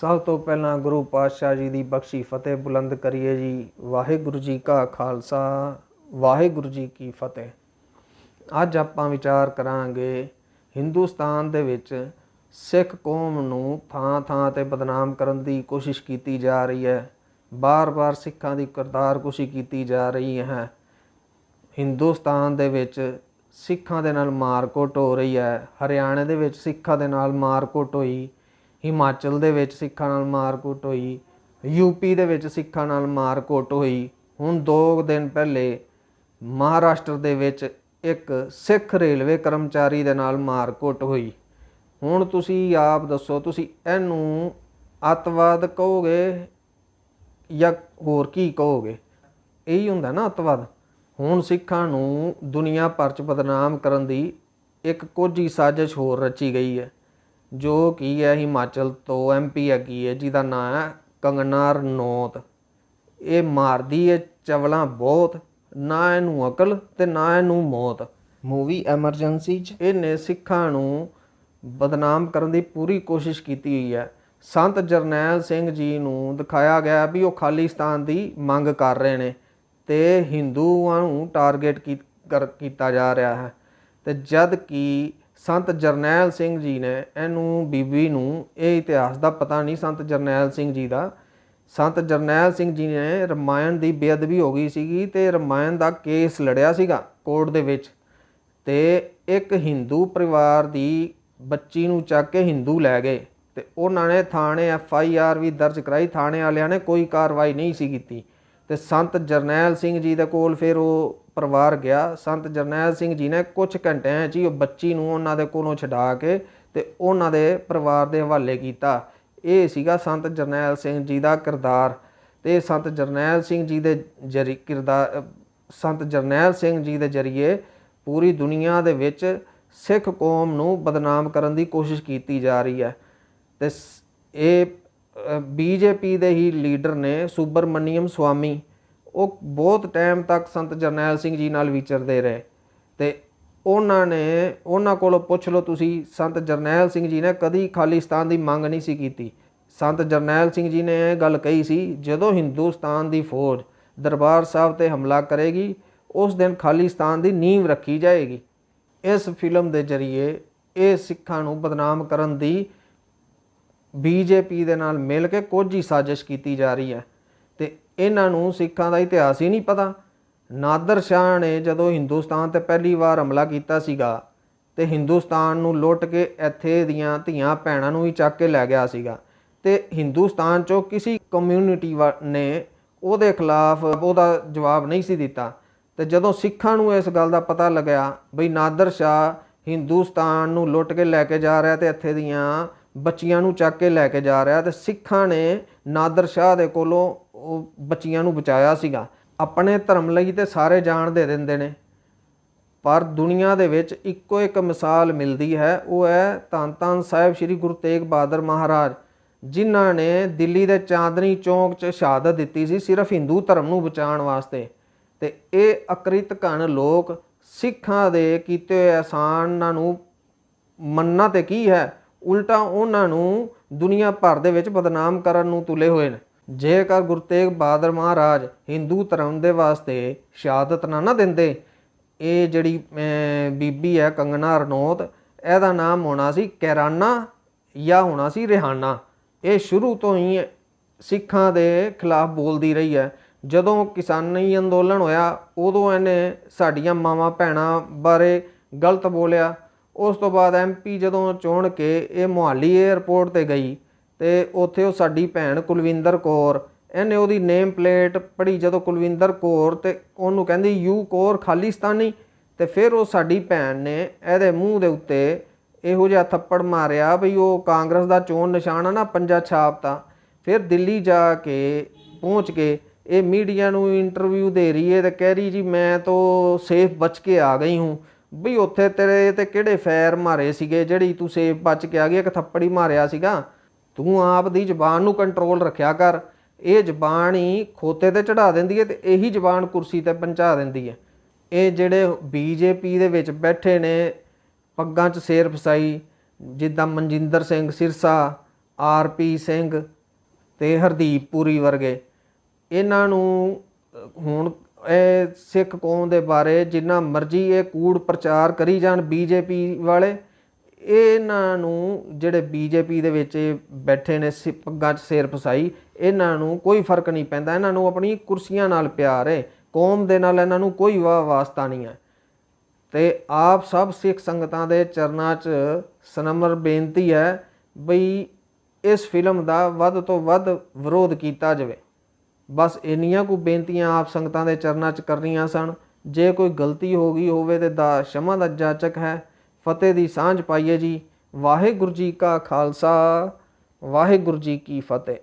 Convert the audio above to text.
ਸਭ ਤੋਂ ਪਹਿਲਾਂ ਗੁਰੂ ਪਾਤਸ਼ਾਹ ਜੀ ਦੀ ਬਖਸ਼ੀ ਫਤਿਹ ਬੁਲੰਦ ਕਰੀਏ ਜੀ। ਵਾਹਿਗੁਰੂ ਜੀ ਕਾ ਖਾਲਸਾ, ਵਾਹਿਗੁਰੂ ਜੀ ਕੀ ਫਤਿਹ। ਅੱਜ ਆਪਾਂ ਵਿਚਾਰ ਕਰਾਂਗੇ ਹਿੰਦੁਸਤਾਨ ਦੇ ਵਿੱਚ ਸਿੱਖ ਕੌਮ ਨੂੰ ਥਾਂ-ਥਾਂ ਤੇ ਬਦਨਾਮ ਕਰਨ ਦੀ ਕੋਸ਼ਿਸ਼ ਕੀਤੀ ਜਾ ਰਹੀ ਹੈ। ਬਾਰ-ਬਾਰ ਸਿੱਖਾਂ ਦੀ ਕਰਤਾਰ ਕੀਤੀ ਜਾ ਰਹੀ ਹੈ। ਹਿੰਦੁਸਤਾਨ ਦੇ ਵਿੱਚ ਸਿੱਖਾਂ ਦੇ ਨਾਲ ਮਾਰਕੁੱਟ ਹੋ ਰਹੀ ਹੈ। ਹਰਿਆਣੇ ਦੇ ਵਿੱਚ ਸਿੱਖਾਂ ਦੇ ਨਾਲ ਮਾਰਕੁੱਟ ਹੋਈ। ਹਿਮਾਚਲ ਦੇ ਵਿੱਚ ਸਿੱਖਾਂ ਨਾਲ ਮਾਰਕੁੱਟ ਹੋਈ ਯੂਪੀ ਦੇ ਵਿੱਚ ਸਿੱਖਾਂ ਨਾਲ ਮਾਰਕੁੱਟ ਹੋਈ। ਹੁਣ 2 ਦਿਨ ਪਹਿਲੇ ਮਹਾਰਾਸ਼ਟਰ ਦੇ ਵਿੱਚ ਇੱਕ ਸਿੱਖ ਰੇਲਵੇ ਕਰਮਚਾਰੀ ਦੇ ਨਾਲ ਮਾਰਕੁੱਟ ਹੋਈ। ਹੁਣ ਤੁਸੀਂ ਆਪ ਦੱਸੋ, ਤੁਸੀਂ ਇਹਨੂੰ ਅੱਤਵਾਦ ਕਹੋਗੇ ਜਾਂ ਹੋਰ ਕੀ ਕਹੋਗੇ? ਇਹੀ ਹੁੰਦਾ ਨਾ ਅੱਤਵਾਦ। ਹੁਣ ਸਿੱਖਾਂ ਨੂੰ ਦੁਨੀਆ ਭਰ ਚ ਬਦਨਾਮ ਕਰਨ ਦੀ ਇੱਕ ਕੋਝੀ ਸਾਜ਼ਿਸ਼ ਹੋਰ ਰਚੀ ਗਈ ਹੈ। ਜੋ ਕੀ ਹੈ ਹਿਮਾਚਲ ਤੋਂ ਐਮਪੀ ਹੈਗੀ ਹੈ ਜਿਹਦਾ ਨਾਮ ਹੈ ਕੰਗਨਾ ਰਣੌਤ ਇਹ ਮਾਰਦੀ ਹੈ ਚਵਲਾਂ ਬਹੁਤ ਨਾ ਇਹਨੂੰ ਅਕਲ ਤੇ ਨਾ ਇਹਨੂੰ ਮੌਤ। ਮੂਵੀ ਐਮਰਜੈਂਸੀ ਚ? ਇਹਨੇ ਸਿੱਖਾਂ ਨੂੰ ਬਦਨਾਮ ਕਰਨ ਦੀ ਪੂਰੀ ਕੋਸ਼ਿਸ਼ ਕੀਤੀ ਹੋਈ ਹੈ। ਸੰਤ ਜਰਨੈਲ ਸਿੰਘ ਜੀ ਨੂੰ ਦਿਖਾਇਆ ਗਿਆ ਵੀ ਉਹ ਖਾਲਿਸਤਾਨ ਦੀ ਮੰਗ ਕਰ ਰਹੇ ਨੇ ਤੇ ਹਿੰਦੂਆਂ ਨੂੰ ਟਾਰਗੇਟ ਕੀਤਾ ਜਾ ਰਿਹਾ ਹੈ। ਤੇ ਜਦ ਕਿ ਸੰਤ ਜਰਨੈਲ ਸਿੰਘ ਜੀ ਨੇ ਇਹਨੂੰ ਬੀਬੀ ਨੂੰ ਇਹ ਇਤਿਹਾਸ ਦਾ ਪਤਾ ਨਹੀਂ, ਸੰਤ ਜਰਨੈਲ ਸਿੰਘ ਜੀ ਦਾ। ਸੰਤ ਜਰਨੈਲ ਸਿੰਘ ਜੀ ਨੇ ਰਮਾਇਣ ਦੀ ਬੇਅਦਬੀ ਹੋ ਗਈ ਸੀਗੀ ਤੇ ਰਮਾਇਣ ਦਾ ਕੇਸ ਲੜਿਆ ਸੀਗਾ ਕੋਰਟ ਦੇ ਵਿੱਚ ਤੇ ਇੱਕ ਹਿੰਦੂ ਪਰਿਵਾਰ ਦੀ ਬੱਚੀ ਨੂੰ ਚੱਕ ਕੇ ਹਿੰਦੂ ਲੈ ਗਏ ਤੇ ਉਹਨਾਂ ਨੇ ਥਾਣੇ ਐਫ ਆਈ ਆਰ ਵੀ ਦਰਜ ਕਰਾਈ, ਥਾਣੇ ਵਾਲਿਆਂ ਨੇ ਕੋਈ ਕਾਰਵਾਈ ਨਹੀਂ ਸੀ ਕੀਤੀ ਤੇ ਸੰਤ ਜਰਨੈਲ ਸਿੰਘ ਜੀ ਦੇ ਕੋਲ ਫਿਰ ਉਹ ਪਰਿਵਾਰ ਗਿਆ, ਸੰਤ ਜਰਨੈਲ ਸਿੰਘ ਜੀ ਨੇ ਕੁਝ ਘੰਟਿਆਂ 'ਚ ਹੀ ਉਹ ਬੱਚੀ ਨੂੰ ਉਹਨਾਂ ਦੇ ਕੋਲੋਂ ਛਡਾ ਕੇ ਤੇ ਉਹਨਾਂ ਦੇ ਪਰਿਵਾਰ ਦੇ ਹਵਾਲੇ ਕੀਤਾ। ਇਹ ਸੀਗਾ ਸੰਤ ਜਰਨੈਲ ਸਿੰਘ ਜੀ ਦਾ ਕਿਰਦਾਰ ਤੇ ਸੰਤ ਜਰਨੈਲ ਸਿੰਘ ਜੀ ਦੇ ਜਰੀ ਕਿਰਦਾਰ ਸੰਤ ਜਰਨੈਲ ਸਿੰਘ ਜੀ ਦੇ ਜਰੀਏ ਪੂਰੀ ਦੁਨੀਆ ਦੇ ਵਿੱਚ ਸਿੱਖ ਕੌਮ ਨੂੰ ਬਦਨਾਮ ਕਰਨ ਦੀ ਕੋਸ਼ਿਸ਼ ਕੀਤੀ ਜਾ ਰਹੀ ਹੈ ਤੇ ਸ- ਇਹ ਬੀਜੇਪੀ ਦੇ ਹੀ ਲੀਡਰ ਨੇ ਸੁਬਰਮਨੀਅਮ ਸਵਾਮੀ ਉਹ ਬਹੁਤ ਟਾਈਮ ਤੱਕ ਸੰਤ ਜਰਨੈਲ ਸਿੰਘ ਜੀ ਨਾਲ ਵਿਚਰਦੇ ਰਹੇ ਤੇ ਉਹਨਾਂ ਨੇ, ਉਹਨਾਂ ਕੋਲੋਂ ਪੁੱਛ ਲਓ ਤੁਸੀਂ, ਸੰਤ ਜਰਨੈਲ ਸਿੰਘ ਜੀ ਨੇ ਕਦੀ ਖਾਲਿਸਤਾਨ ਦੀ ਮੰਗ ਨਹੀਂ ਸੀ ਕੀਤੀ। ਸੰਤ ਜਰਨੈਲ ਸਿੰਘ ਜੀ ਨੇ ਇਹ ਗੱਲ ਕਹੀ ਸੀ, ਜਦੋਂ ਹਿੰਦੁਸਤਾਨ ਦੀ ਫੌਜ ਦਰਬਾਰ ਸਾਹਿਬ ਤੇ ਹਮਲਾ ਕਰੇਗੀ, ਉਸ ਦਿਨ ਖਾਲਿਸਤਾਨ ਦੀ ਨੀਂਵ ਰੱਖੀ ਜਾਏਗੀ। ਇਸ ਫਿਲਮ ਦੇ ਜ਼ਰੀਏ ਇਹ ਸਿੱਖਾਂ ਨੂੰ ਬਦਨਾਮ ਕਰਨ ਦੀ ਬੀਜੇਪੀ ਦੇ ਨਾਲ ਮਿਲ ਕੇ ਕੋਝੀ ਸਾਜ਼ਿਸ਼ ਕੀਤੀ ਜਾ ਰਹੀ ਹੈ। ਇਹਨਾਂ ਨੂੰ ਸਿੱਖਾਂ ਦਾ ਇਤਿਹਾਸ ਹੀ ਨਹੀਂ ਪਤਾ। ਨਾਦਰ ਸ਼ਾਹ ਨੇ ਜਦੋਂ ਹਿੰਦੁਸਤਾਨ ਤੇ ਪਹਿਲੀ ਵਾਰ ਹਮਲਾ ਕੀਤਾ ਸੀਗਾ, ਤੇ ਹਿੰਦੁਸਤਾਨ ਨੂੰ ਲੁੱਟ ਕੇ ਇੱਥੇ ਦੀਆਂ ਧੀਆਂ ਭੈਣਾਂ ਨੂੰ ਹੀ ਚੱਕ ਕੇ ਲੈ ਗਿਆ ਸੀਗਾ। ਤੇ ਹਿੰਦੁਸਤਾਨ ਚੋਂ ਕਿਸੇ ਕਮਿਊਨਿਟੀ ਨੇ ਉਹਦੇ ਖਿਲਾਫ ਉਹਦਾ ਜਵਾਬ ਨਹੀਂ ਸੀ ਦਿੱਤਾ। ਤੇ ਜਦੋਂ ਸਿੱਖਾਂ ਨੂੰ ਇਸ ਗੱਲ ਦਾ ਪਤਾ ਲੱਗਿਆ ਬਈ ਨਾਦਰ ਸ਼ਾਹ ਹਿੰਦੁਸਤਾਨ ਨੂੰ ਲੁੱਟ ਕੇ ਲੈ ਕੇ ਜਾ ਰਿਹਾ ਤੇ ਇੱਥੇ ਦੀਆਂ ਬੱਚੀਆਂ ਨੂੰ ਚੱਕ ਕੇ ਲੈ ਕੇ ਜਾ ਰਿਹਾ, ਤੇ ਸਿੱਖਾਂ ਨੇ ਨਾਦਰ ਸ਼ਾਹ ਦੇ ਕੋਲੋਂ ਉਹ ਬੱਚੀਆਂ ਨੂੰ ਬਚਾਇਆ ਸੀਗਾ। ਆਪਣੇ ਧਰਮ ਲਈ ਤੇ ਸਾਰੇ ਜਾਨ ਦੇ ਦਿੰਦੇ ਨੇ। ਪਰ ਦੁਨੀਆ ਦੇ ਵਿੱਚ ਇੱਕੋ ਇੱਕ ਮਿਸਾਲ ਮਿਲਦੀ ਹੈ, ਉਹ ਹੈ ਧੰਨ ਧੰਨ ਸਾਹਿਬ ਸ੍ਰੀ ਗੁਰੂ ਤੇਗ ਬਹਾਦਰ ਮਹਾਰਾਜ, ਜਿਨ੍ਹਾਂ ਨੇ ਦਿੱਲੀ ਦੇ ਚਾਂਦਨੀ ਚੌਂਕ 'ਚ ਸ਼ਹਾਦਤ ਦਿੱਤੀ ਸੀ ਸਿਰਫ ਹਿੰਦੂ ਧਰਮ ਨੂੰ ਬਚਾਉਣ ਵਾਸਤੇ। ਤੇ ਇਹ ਅਕ੍ਰਿਤ ਘਣ ਲੋਕ ਸਿੱਖਾਂ ਦੇ ਕੀਤੇ ਹੋਏ ਅਹਿਸਾਨਾਂ ਨੂੰ ਮੰਨਣਾ ਤੇ ਕੀ ਹੈ? ਉਲਟਾ ਉਹਨਾਂ ਨੂੰ ਦੁਨੀਆ ਭਰ ਦੇ ਵਿੱਚ ਬਦਨਾਮ ਕਰਨ ਨੂੰ ਤੁਲੇ ਹੋਏ ਨੇ। ਜੇਕਰ ਗੁਰੂ ਤੇਗ ਬਹਾਦਰ ਮਹਾਰਾਜ ਹਿੰਦੂ ਧਰਮ ਦੇ ਵਾਸਤੇ ਸ਼ਹਾਦਤ ਨਾ ਨਾ ਦਿੰਦੇ, ਇਹ ਜਿਹੜੀ ਬੀਬੀ ਹੈ ਕੰਗਨਾ ਰਣੌਤ, ਇਹਦਾ ਨਾਮ ਹੋਣਾ ਸੀ ਕੈਰਾਨਾ ਜਾਂ ਹੋਣਾ ਸੀ ਰਿਹਾਨਾ। ਇਹ ਸ਼ੁਰੂ ਤੋਂ ਹੀ ਸਿੱਖਾਂ ਦੇ ਖਿਲਾਫ ਬੋਲਦੀ ਰਹੀ ਹੈ। ਜਦੋਂ ਕਿਸਾਨੀ ਅੰਦੋਲਨ ਹੋਇਆ, ਉਦੋਂ ਇਹਨੇ ਸਾਡੀਆਂ ਮਾਵਾਂ ਭੈਣਾਂ ਬਾਰੇ ਗਲਤ ਬੋਲਿਆ। ਉਸ ਤੋਂ ਬਾਅਦ ਐਮਪੀ ਜਦੋਂ ਚੁਣ ਕੇ ਇਹ ਮੁਹਾਲੀ 에ਅਰਪੋਰਟ ਤੇ ਗਈ ਤੇ ਉੱਥੇ ਉਹ ਸਾਡੀ ਭੈਣ ਕੁਲਵਿੰਦਰ ਕੌਰ, ਇਹਨੇ ਉਹਦੀ ਨੇਮ ਪਲੇਟ ਪੜ੍ਹੀ ਜਦੋਂ ਕੁਲਵਿੰਦਰ ਕੌਰ ਤੇ ਉਹਨੂੰ ਕਹਿੰਦੀ, ਯੂ ਕੌਰ ਖਾਲਿਸਤਾਨੀ। ਤੇ ਫਿਰ ਉਹ ਸਾਡੀ ਭੈਣ ਨੇ ਇਹਦੇ ਮੂੰਹ ਦੇ ਉੱਤੇ ਇਹੋ ਜਿਹਾ ਥੱਪੜ ਮਾਰਿਆ ਵੀ ਉਹ ਕਾਂਗਰਸ ਦਾ ਚੋਣ ਨਿਸ਼ਾਨ ਆ ਨਾ, ਪੰਜਾ ਛਾਪਤਾ ਫਿਰ ਦਿੱਲੀ ਜਾ ਕੇ ਪਹੁੰਚ ਕੇ ਇਹ ਮੀਡੀਆ ਨੂੰ ਇੰਟਰਵਿਊ ਦੇ ਰਹੀ ਹੈ ਤੇ ਕਹਿ ਰਹੀ, ਜੀ, ਮੈਂ ਤਾਂ ਸੇਫ ਬਚ ਕੇ ਆ ਗਈ ਹੂੰ। ਬਈ ਉੱਥੇ ਤੇਰੇ ਤੇ ਕਿਹੜੇ ਫੈਰ ਮਾਰੇ ਸੀਗੇ, ਜਿਹੜੀ ਤੂੰ ਸੇਫ ਬਚ ਕੇ ਆ ਗਈ, ਇੱਕ ਥੱਪੜ ਹੀ ਮਾਰਿਆ ਸੀਗਾ। ਤੂੰ ਆਪ ਦੀ ਜ਼ਬਾਨ ਨੂੰ ਕੰਟਰੋਲ ਰੱਖਿਆ ਕਰ। ਇਹ ਜ਼ਬਾਨ ਹੀ ਖੋਤੇ ਤੇ ਚੜਾ ਦਿੰਦੀ ਹੈ ਤੇ ਇਹੀ ਜ਼ਬਾਨ ਕੁਰਸੀ ਤੇ ਪਹੁੰਚਾ ਦਿੰਦੀ ਹੈ ਇਹ ਜਿਹੜੇ ਬੀਜੇਪੀ ਦੇ ਵਿੱਚ ਬੈਠੇ ਨੇ, ਪੱਗਾਂ 'ਚ ਸੇਰ ਫਸਾਈ, ਜਿੱਦਾਂ ਮਨਜਿੰਦਰ ਸਿੰਘ ਸਿਰਸਾ ਆਰਪੀ ਸਿੰਘ ਤੇ ਹਰਦੀਪ ਪੁਰੀ ਵਰਗੇ। ਇਹਨਾਂ ਨੂੰ ਹੁਣ ਇਹ ਸਿੱਖ ਕੌਮ ਦੇ ਬਾਰੇ ਜਿੰਨਾ ਮਰਜ਼ੀ ਇਹ ਕੂੜ ਪ੍ਰਚਾਰ ਕਰੀ ਜਾਣ ਬੀਜੇਪੀ ਵਾਲੇ ਇਹਨਾਂ ਨੂੰ ਜਿਹੜੇ ਬੀਜੇਪੀ ਦੇ ਵਿੱਚ ਬੈਠੇ ਨੇ, ਸਿ- ਪੱਗਾਂ 'ਚ ਸਿਰ ਫਸਾਈ, ਇਹਨਾਂ ਨੂੰ ਕੋਈ ਫ਼ਰਕ ਨਹੀਂ ਪੈਂਦਾ। ਇਹਨਾਂ ਨੂੰ ਆਪਣੀ ਕੁਰਸੀਆਂ ਨਾਲ ਪਿਆਰ ਹੈ ਕੌਮ ਦੇ ਨਾਲ ਇਹਨਾਂ ਨੂੰ ਕੋਈ ਵਾ, ਵਾਸਤਾ ਨਹੀਂ ਹੈ। ਤੇ ਆਪ ਸਭ ਸਿੱਖ ਸੰਗਤਾਂ ਦੇ ਚਰਨਾਂ 'ਚ ਸਨਮਰ ਬੇਨਤੀ ਹੈ ਬਈ ਇਸ ਫਿਲਮ ਦਾ ਵੱਧ ਤੋਂ ਵੱਧ ਵਿਰੋਧ ਕੀਤਾ ਜਾਵੇ। ਬਸ ਇੰਨੀਆਂ ਕੁ ਬੇਨਤੀਆਂ ਆਪ ਸੰਗਤਾਂ ਦੇ ਚਰਨਾਂ 'ਚ ਕਰਨੀਆਂ ਸਨ। ਜੇ ਕੋਈ ਗਲਤੀ ਹੋ ਗਈ ਹੋਵੇ ਤੇ ਦਾ, ਸ਼ਮਾ ਦਾ ਜਾਚਕ ਹੈ। ਫਤਿਹ ਦੀ ਸਾਂਝ ਪਾਈਏ ਜੀ। ਵਾਹਿਗੁਰੂ ਜੀ ਕਾ ਖਾਲਸਾ ਵਾਹਿਗੁਰੂ ਜੀ ਕੀ ਫਤਿਹ।